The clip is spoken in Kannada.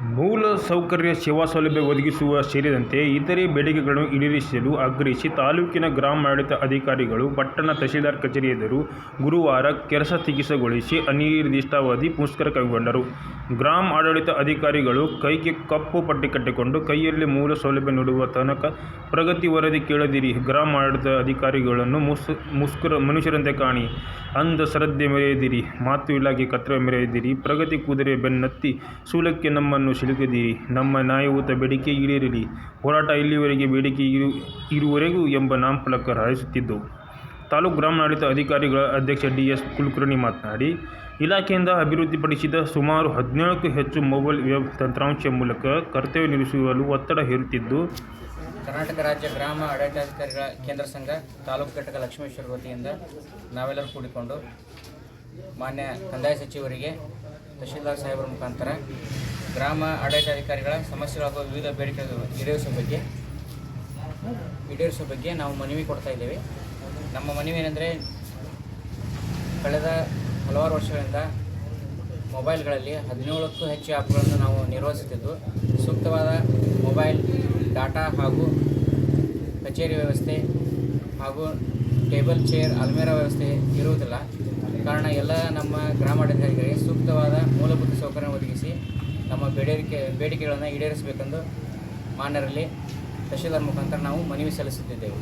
ಮೂಲ ಸೌಕರ್ಯ ಸೇವಾ ಸೌಲಭ್ಯ ಒದಗಿಸುವ ಸೇರಿದಂತೆ ಇತರೆ ಬೇಡಿಕೆಗಳನ್ನು ಈಡೇರಿಸಲು ಆಗ್ರಹಿಸಿ ತಾಲೂಕಿನ ಗ್ರಾಮಾಡಳಿತ ಅಧಿಕಾರಿಗಳು ಪಟ್ಟಣ ತಹಸೀಲ್ದಾರ್ ಕಚೇರಿ ಎದುರು ಗುರುವಾರ ಕೆಲಸ ಸ್ಥಗಿತಗೊಳಿಸಿ ಅನಿರ್ದಿಷ್ಟಾವಧಿ ಮುಷ್ಕರ ಕೈಗೊಂಡರು. ಗ್ರಾಮ ಆಡಳಿತ ಅಧಿಕಾರಿಗಳು ಕೈಗೆ ಕಪ್ಪು ಪಟ್ಟಿ ಕಟ್ಟಿಕೊಂಡು ಕೈಯಲ್ಲಿ ಮೂಲ ಸೌಲಭ್ಯ ನೀಡುವ ತನಕ ಪ್ರಗತಿ ವರದಿ ಕೇಳದಿರಿ. ಗ್ರಾಮ ಆಡಳಿತ ಅಧಿಕಾರಿಗಳನ್ನು ಮುಸ್ ಮುಷ್ಕರ ಮನುಷ್ಯರಂತೆ ಕಾಣಿ. ಅಂಧ ಶ್ರದ್ಧೆ ಮೆರೆಯದಿರಿ. ಮಾತು ಇಲಾಖೆ ಕತ್ರ ಮೆರೆಯದಿರಿ. ಪ್ರಗತಿ ಕುದುರೆ ಬೆನ್ನತ್ತಿ ಸೂಲಕ್ಕೆ ನಮ್ಮನ್ನು ಸಿಲುಕದಿರಿ. ನಮ್ಮ ನ್ಯಾಯಯುತ ಬೇಡಿಕೆ ಈಡೇರಲಿ. ಹೋರಾಟ ಇಲ್ಲಿವರೆಗೆ ಬೇಡಿಕೆ ಇರು, ಇರುವರೆಗೂ ಎಂಬ ನಾಮಫಲಕ ಹಾರಿಸುತ್ತಿದ್ದವು ತಾಲೂಕು ಗ್ರಾಮಾಡಳಿತ ಅಧಿಕಾರಿಗಳ ಅಧ್ಯಕ್ಷ ಡಿ ಎಸ್ ಕುಲಕರ್ಣಿ ಮಾತನಾಡಿ, ಇಲಾಖೆಯಿಂದ ಅಭಿವೃದ್ಧಿಪಡಿಸಿದ ಸುಮಾರು ಹದಿನೇಳಕ್ಕೂ ಹೆಚ್ಚು ಮೊಬೈಲ್ ವೆಬ್ ತಂತ್ರಾಂಶ ಮೂಲಕ ಕರ್ತವ್ಯ ನಿರ್ವಹಿಸಲು ಒತ್ತಡ ಹೇರುತ್ತಿದ್ದು, ಕರ್ನಾಟಕ ರಾಜ್ಯ ಗ್ರಾಮ ಆಡಳಿತಾಧಿಕಾರಿಗಳ ಕೇಂದ್ರ ಸಂಘ ತಾಲೂಕು ಘಟಕ ಲಕ್ಷ್ಮೇಶ್ವರ ವತಿಯಿಂದ ನಾವೆಲ್ಲರೂ ಕೂಡಿಕೊಂಡು ಮಾನ್ಯ ಕಂದಾಯ ಸಚಿವರಿಗೆ, ತಹಶೀಲ್ದಾರ್ ಸಾಹೇಬರ ಮುಖಾಂತರ ಗ್ರಾಮ ಆಡಳಿತಾಧಿಕಾರಿಗಳ ಸಮಸ್ಯೆಗಳಾಗುವ ವಿವಿಧ ಬೇಡಿಕೆಗಳು ಈಡೇರಿಸುವ ಬಗ್ಗೆ ಈಡೇರಿಸುವ ಬಗ್ಗೆ ನಾವು ಮನವಿ ಕೊಡ್ತಾ ಇದ್ದೇವೆ. ನಮ್ಮ ಮನವಿ ಕಳೆದ ಹಲವಾರು ವರ್ಷಗಳಿಂದ ಮೊಬೈಲ್ಗಳಲ್ಲಿ ಹದಿನೇಳಕ್ಕೂ ಹೆಚ್ಚು ಆ್ಯಪ್ಗಳನ್ನು ನಾವು ನಿರ್ವಹಿಸುತ್ತಿದ್ದು, ಸೂಕ್ತವಾದ ಮೊಬೈಲ್, ಡಾಟಾ ಹಾಗೂ ಕಚೇರಿ ವ್ಯವಸ್ಥೆ ಹಾಗೂ ಟೇಬಲ್, ಚೇರ್, ಅಲ್ಮೇರಾ ವ್ಯವಸ್ಥೆ ಇರುವುದಿಲ್ಲ. ಕಾರಣ ಎಲ್ಲ ನಮ್ಮ ಗ್ರಾಮಾಡಳಿತರಿಗೆ ಸೂಕ್ತವಾದ ಮೂಲಭೂತ ಸೌಕರ್ಯ ಒದಗಿಸಿ ನಮ್ಮ ಬೇಡಿಕೆ, ಬೇಡಿಕೆಗಳನ್ನು ಈಡೇರಿಸಬೇಕೆಂದು ಮಾನ್ಯರಲ್ಲಿ ತಹಶೀಲ್ದಾರ್ ಮುಖಾಂತರ ನಾವು ಮನವಿ ಸಲ್ಲಿಸುತ್ತಿದ್ದೆವು.